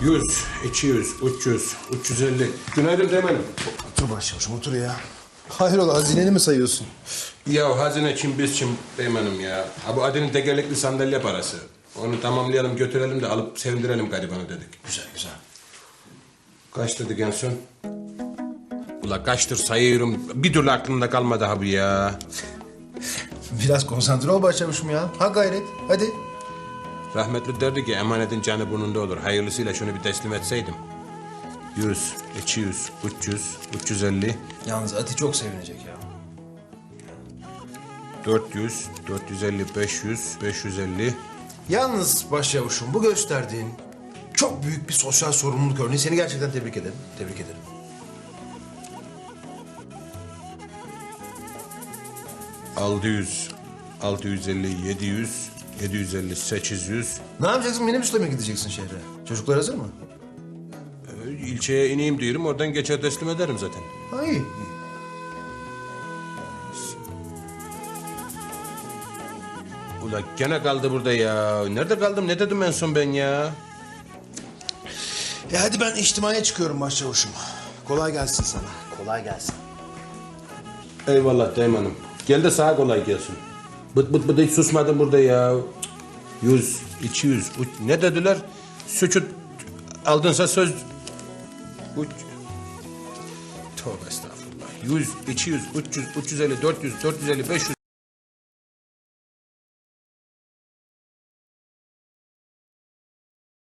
100, 200, 300, 350. Günaydın Teğmen'im. Otur başlamışım otur ya. Hayrola hazineni mi sayıyorsun? Ya hazine kim biz kim Teğmen'im ya. Ha bu Adi'nin tekerlekli sandalye parası. Onu tamamlayalım götürelim de alıp sevindirelim garibanı dedik. Güzel güzel. Kaç dedik en son? Ula kaçtır sayıyorum. Bir türlü aklımda kalmadı ha bu ya. Biraz konsantre ol başlamışım ya. Ha gayret hadi. Rahmetli derdi ki emanetin canı burnunda olur. Hayırlısıyla şunu bir teslim etseydim. 100, 200, 300, 350, Yalnız Ati çok sevinecek ya. 400, 450, 500, 550. Yalnız başyavuşum bu gösterdiğin çok büyük bir sosyal sorumluluk örneği. Seni gerçekten tebrik ederim. Tebrik ederim. Altı yüz, 650, 700, 750, 800. Ne yapacaksın? Minibüsle mi gideceksin şehre? Çocuklar hazır mı? Ee, İlçeye ineyim diyorum oradan geçer teslim ederim zaten. Ha iyi. Ula gene kaldı burada ya. Nerede kaldım ne dedim en son ben ya? E hadi ben içtimaya çıkıyorum başyavuşum. Kolay gelsin sana. Kolay gelsin. Eyvallah Teğmen'im. Gel de sağa kolay gelsin. Bıt bıt bıt hiç susmadım burada ya. 100, 200, üç- ne dediler? Sükut aldınsa söz... Uç... Tövbe estağfurullah. 100, 200, 300, 350, 400, 450, 500...